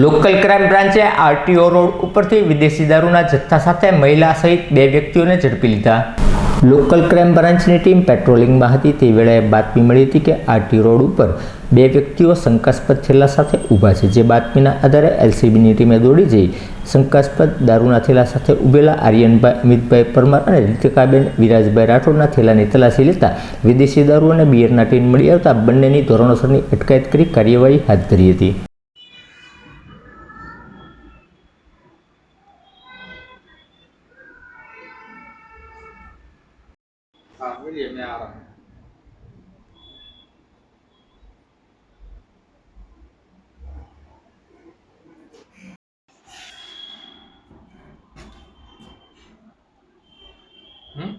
Local crime બ્રાન્ચે RTO road ઉપરથી વિદેશી દારૂના જથ્થા સાથે મહિલા સહિત બે વ્યક્તિઓને ઝડપી લીધા. લોકલ ક્રાઇમ બ્રાન્ચની ટીમ પેટ્રોલિંગમાં હતી. તે વેળાએ બાતમી મળી હતી કે આરટીઓ રોડ ઉપર બે વ્યક્તિઓ શંકાસ્પદ થેલા સાથે ઊભા છે. જે બાતમીના આધારે એલસીબીની ટીમે દોડી જઈ શંકાસ્પદ દારૂના થેલા સાથે ઊભેલા આર્યનભાઈ, અમિતભાઈ પરમાર અને રીતિકાબેન વિરાજભાઈ રાઠોડના થેલાની તલાશી લેતા વિદેશી દારૂ અને બિયરના ટીન મળી આવતા બંનેની ધોરણોસરની અટકાયત કરી કાર્યવાહી હાથ ધરી હતી. 啊回去也没了。嗯？